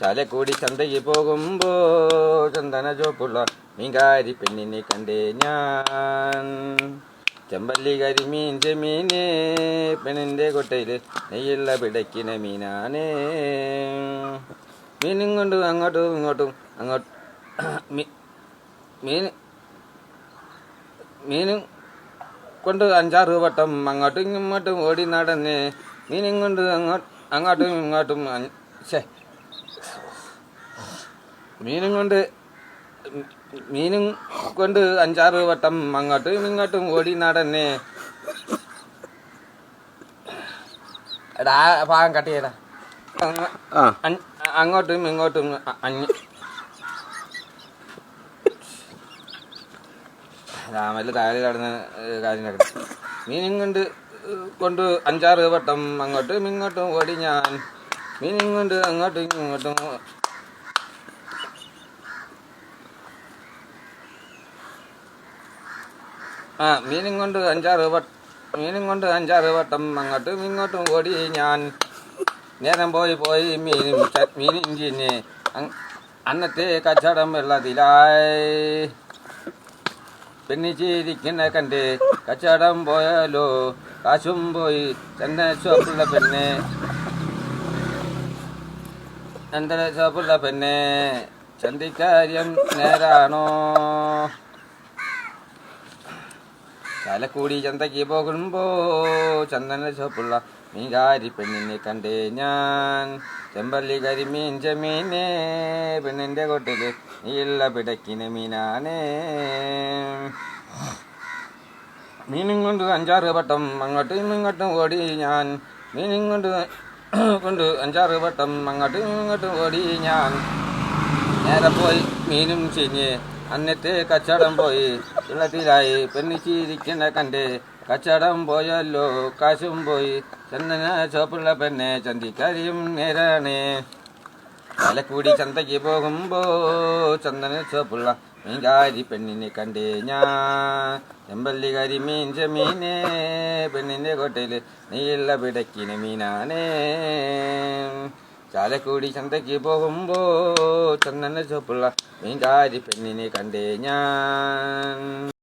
ചാലക്കുടി ചന്തയിൽ പോകുമ്പോ ചന്ദന ചോപ്പുള്ള മീങ്കാരി പെണ്ണിനെ കണ്ടേ ഞാൻ ചെമ്പല്ലി കരിമീൻ ചെമീനെ പെണ്ണിന്റെ കൊട്ടയിൽ നെയ്യുള്ള പിടയ്ക്കിനെ മീനാനേ മീനും കൊണ്ട് അങ്ങോട്ടും ഇങ്ങോട്ടും അങ്ങോട്ട് മീൻ മീനും കൊണ്ട് അഞ്ചാറ് വട്ടം അങ്ങോട്ടും ഇങ്ങോട്ടും ഓടി നടന്ന് മീനും കൊണ്ട് അങ്ങോട്ട് അങ്ങോട്ടും ഇങ്ങോട്ടും. മീനും കൊണ്ട് മീനും കൊണ്ട് അഞ്ചാറ് വട്ടം അങ്ങോട്ടും ഇങ്ങോട്ടും ഓടി നടന്നെ. എടാ ഭാഗം കട്ട് ചെയ്യടാ. അങ്ങ- അങ്ങോട്ടും ഇങ്ങോട്ടും അഞ്ഞ്. രാമൽ താഴെ കടന്ന് കാര്യം നടക്കണം മീനും കൊണ്ട് കൊണ്ട് അഞ്ചാറ് വട്ടം അങ്ങോട്ടും ഇങ്ങോട്ടും ഓടി ഞാൻ. മീനും കൊണ്ട് അങ്ങോട്ടും ഇങ്ങോട്ടും ആ മീനും കൊണ്ട് അഞ്ചാറ് വട്ടം മീനും കൊണ്ട് അഞ്ചാറ് വട്ടം അങ്ങോട്ടും ഇങ്ങോട്ടും ഓടി ഞാൻ നേരം പോയി പോയി മീനും ച- മീനും ചിന്നെ അങ്- അന്നത്തെ കച്ചടം വെള്ളത്തിലായി. പെണ്ണിച്ചിരിക്കുന്ന കണ്ട് കച്ചടം പോയാലോ? കാശും പോയി തന്നെ ചോപ്പുള്ള പെണ്ണ്. ചന്ദന ചോപ്പുള്ള പെണ്ണ്. ചന്തിക്കാര്യം നേരാണോ? ചാലക്കുടി ചന്തയ്ക്ക് പോകുമ്പോ ചന്ദന ചോപ്പുള്ള മീകാരി പെണ്ണിനെ കണ്ടേ ഞാൻ. ചെമ്പല്ലി കരിമീൻ ചെമീനെ പെണ്ണിന്റെ കൊട്ടിൽ നീയുള്ള പിടക്കിന് മീനാനേ മീനും കൊണ്ട് അഞ്ചാറ് വട്ടം അങ്ങോട്ടും ഇങ്ങോട്ടും ഓടി ഞാൻ. മീനും കൊണ്ട് കൊണ്ട് അഞ്ചാറ് വട്ടം അങ്ങോട്ടും ഇങ്ങോട്ടും ഓടി ഞാൻ. നേരെ പോയി മീനും ചീഞ്ഞ് അന്നത്തെ കച്ചവടം പോയി. വെള്ളത്തിലായി പെണ്ണിച്ചിരിക്കുന്ന കണ്ട് കച്ചടം പോയല്ലോ കാശും പോയി. ചന്ദന ചോപ്പുള്ള പെണ്ണെ ചന്തിക്കാരിയും നേരാണ്. തലക്കൂടി ചന്തയ്ക്ക് പോകുമ്പോ ചന്ദന ചോപ്പുള്ള മീൻകാരി പെണ്ണിനെ കണ്ടേ ഞാൻ. ചെമ്പല്ലി കരിമീൻ ചെമീനെ പെണ്ണിന്റെ കോട്ടയിൽ നീയുള്ള പിടക്കിന് മീനാണ്. ചാലക്കൂടി ചന്തയ്ക്ക് പോകുമ്പോ ചന്ദന ചോപ്പുള്ള മീൻകാരി പെണ്ണിനെ കണ്ടേ ഞാൻ